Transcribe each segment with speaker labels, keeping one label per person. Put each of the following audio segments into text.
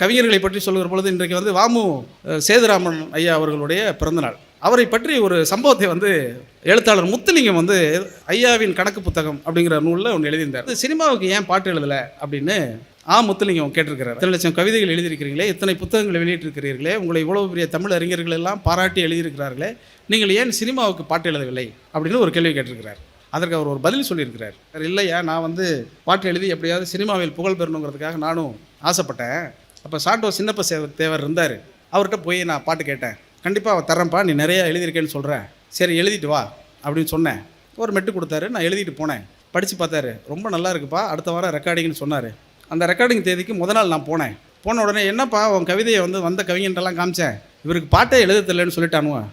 Speaker 1: கவிஞர்களை பற்றி சொல்லுகிற பொழுது இன்றைக்கு வந்து வாமு சேதுராமன் ஐயா அவர்களுடைய பிறந்தநாள். அவரை பற்றி ஒரு சம்பவத்தை வந்து எழுத்தாளர் முத்துலிங்கம் வந்து ஐயாவின் கணக்கு புத்தகம் அப்படிங்கிற நூலில் ஒன்று எழுதியிருந்தார். இந்த சினிமாவுக்கு ஏன் பாட்டு எழுதலை? அப்படின்னு ஆ. முத்துலிங்கம் கேட்டிருக்கிறார். இத்தனை லட்சம் கவிதைகள் எழுதியிருக்கிறீங்களே இத்தனை புத்தகங்களை வெளியிட்டிருக்கிறீர்களே உங்களை இவ்வளோ பெரிய தமிழ் அறிஞர்கள் எல்லாம் பாராட்டி எழுதியிருக்கிறார்களே நீங்கள் ஏன் சினிமாவுக்கு பாட்டு எழுதவில்லை? அப்படின்னு ஒரு கேள்வி கேட்டிருக்கிறார். அதற்கு அவர் ஒரு பதில் சொல்லியிருக்கிறார். இல்லையா நான் வந்து பாட்டு எழுதி எப்படியாவது சினிமாவில் புகழ் பெறணுங்கிறதுக்காக நானும் ஆசைப்பட்டேன். அப்போ சாண்டோ சின்னப்ப சேவ தேவர் இருந்தார். அவர்கிட்ட போய் நான் பாட்டு கேட்டேன். கண்டிப்பாக அவர் தரேன்ப்பா நீ நிறையா எழுதியிருக்கேன்னு சொல்கிறேன் சரி எழுதிட்டு வா அப்படின்னு சொன்னேன். ஒரு மெட்டு கொடுத்தாரு நான் எழுதிட்டு போனேன். படித்து பார்த்தாரு ரொம்ப நல்லா இருக்குப்பா அடுத்த வாரம் ரெக்கார்டிங்னு சொன்னார். அந்த ரெக்கார்டிங் தேதிக்கு முத நாள் நான் போனேன். போன உடனே என்னப்பா உன் கவிதையை வந்து வந்த கவிஞன்ட்டெல்லாம் காமிச்சேன். இவருக்கு பாட்டே எழுத தெரியலன்னு சொல்லிட்டானுவன்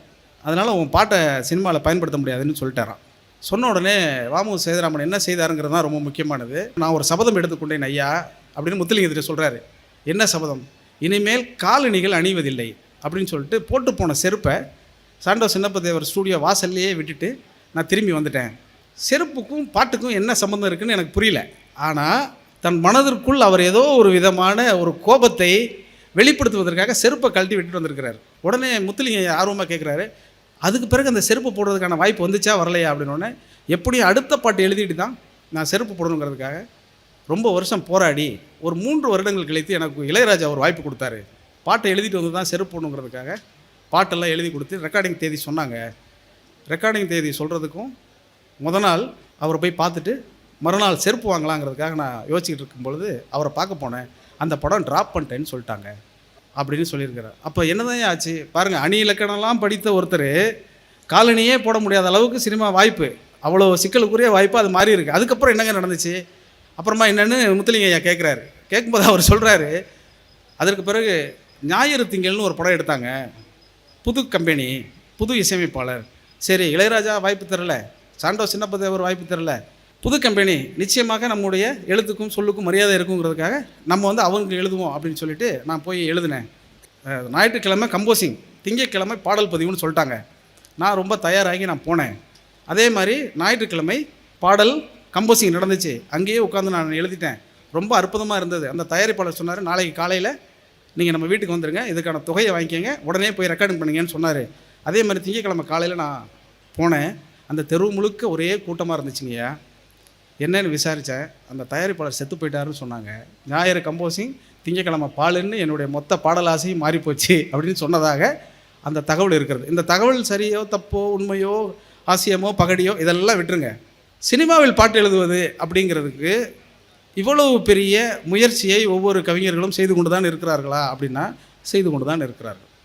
Speaker 1: அதனால் உன் பாட்டை சினிமாவில் பயன்படுத்த முடியாதுன்னு சொல்லிட்டாரான் சொன்ன உடனே வாமு சேதுராமன் என்ன செய்தாருங்கிறது தான் ரொம்ப முக்கியமானது. நான் ஒரு சபதம் எடுத்துக்கொண்டேன் ஐயா அப்படின்னு முத்துலிங்கத்திட்ட சொல்கிறாரு என்ன சபதம்? இனிமேல் காலணிகள் அணிவதில்லை அப்படின்னு சொல்லிட்டு போட்டு போன செருப்பை சாண்டோ சின்னப்பதேவர் ஸ்டூடியோ வாசல்லையே விட்டுட்டு நான் திரும்பி வந்துட்டேன். செருப்புக்கும் பாட்டுக்கும் என்ன சம்மந்தம் இருக்குன்னு எனக்கு புரியல. ஆனால் தன் மனதிற்குள் அவர் ஏதோ ஒரு விதமான ஒரு கோபத்தை வெளிப்படுத்துவதற்காக செருப்பை கழட்டி விட்டுட்டு வந்திருக்கிறார். உடனே முத்துலிங்க ஆர்வமாக கேட்குறாரு அதுக்கு பிறகு அந்த செருப்பு போடுறதுக்கான வாய்ப்பு வந்துச்சா வரலையா? அப்படின்னோடனே எப்படியும் அடுத்த பாட்டு எழுதிட்டு தான் நான் செருப்பு போடணுங்கிறதுக்காக ரொம்ப வருஷம் போராடி ஒரு மூன்று வருடங்கள் கழித்து எனக்கு இளையராஜா ஒரு வாய்ப்பு கொடுத்தாரு. பாட்டை எழுதிட்டு வந்து தான் செருப்போணுங்கிறதுக்காக பாட்டெல்லாம் எழுதி கொடுத்து ரெக்கார்டிங் தேதி சொன்னாங்க. ரெக்கார்டிங் தேதி சொல்கிறதுக்கும் முத நாள் அவரை போய் பார்த்துட்டு மறுநாள் செருப்பு வாங்கலாங்கிறதுக்காக நான் யோசிச்சுட்டு இருக்கும் பொழுது அவரை பார்க்க போனேன். அந்த படம் ட்ராப் பண்ணிட்டேன்னு சொல்லிட்டாங்க அப்படின்னு சொல்லியிருக்கிறார். அப்போ என்னதான் ஆச்சு? பாருங்கள் அணி இலக்கணம்லாம் படித்த ஒருத்தர் காலனியே போட முடியாத அளவுக்கு சினிமா வாய்ப்பு. அவ்வளோ சிக்கலுக்குரிய வாய்ப்பு அது மாறி இருக்குது அதுக்கப்புறம் என்னங்க நடந்துச்சு? அப்புறமா என்னென்னு முத்துலிங்க ஐயா கேட்குறாரு கேட்கும்போது அவர் சொல்கிறாரு அதற்கு பிறகு ஞாயிறு திங்கள்னு ஒரு படம் எடுத்தாங்க. புது கம்பெனி புது இசையமைப்பாளர். சரி இளையராஜா வாய்ப்பு தரல. சாண்டோ சின்னப்பதேவர் வாய்ப்பு தரல. புது கம்பெனி நிச்சயமாக நம்முடைய எழுத்துக்கும் சொல்லுக்கும் மரியாதை இருக்குங்கிறதுக்காக நம்ம வந்து அவங்களுக்கு எழுதுவோம் அப்படின்னு சொல்லிட்டு நான் போய் எழுதினேன். ஞாயிற்றுக்கிழமை கம்போசிங் திங்கட்கிழமை பாடல் பதிவுன்னு சொல்லிட்டாங்க. நான் ரொம்ப தயாராகி நான் போனேன். அதே மாதிரி ஞாயிற்றுக்கிழமை பாடல் கம்போசிங் நடந்துச்சு. அங்கேயே உட்காந்து நான் எழுதிட்டேன். ரொம்ப அற்புதமாக இருந்தது. அந்த தயாரிப்பாளர் சொன்னார் நாளைக்கு காலையில் நீங்கள் நம்ம வீட்டுக்கு வந்துடுங்க இதுக்கான தொகையை வாங்கிக்கோங்க. உடனே போய் ரெக்கார்டிங் பண்ணுங்கன்னு சொன்னார். அதே மாதிரி திங்கக்கிழமை காலையில் நான் போனேன். அந்த தெரு முழுக்க ஒரே கூட்டமாக இருந்துச்சுங்கய்யா என்னன்னு விசாரித்தேன் அந்த தயாரிப்பாளர் செத்து போயிட்டாருன்னு சொன்னாங்க. ஞாயிறு கம்போசிங் திங்கக்கிழமை பாலுன்னு என்னுடைய மொத்த பாடலாசையும் மாறிப்போச்சு. அப்படின்னு சொன்னதாக அந்த தகவல் இருக்கிறது. இந்த தகவல் சரியோ தப்போ உண்மையோ ஆசியமோ பகடியோ இதெல்லாம் விட்டுருங்க. சினிமாவில் பாட்டு எழுதுவது அப்படிங்கிறதுக்கு இவ்வளவு பெரிய முயற்சியை ஒவ்வொரு கவிஞர்களும் செய்து கொண்டு தான் இருக்கிறார்களா அப்படின்னா செய்து கொண்டு தான் இருக்கிறார்கள்.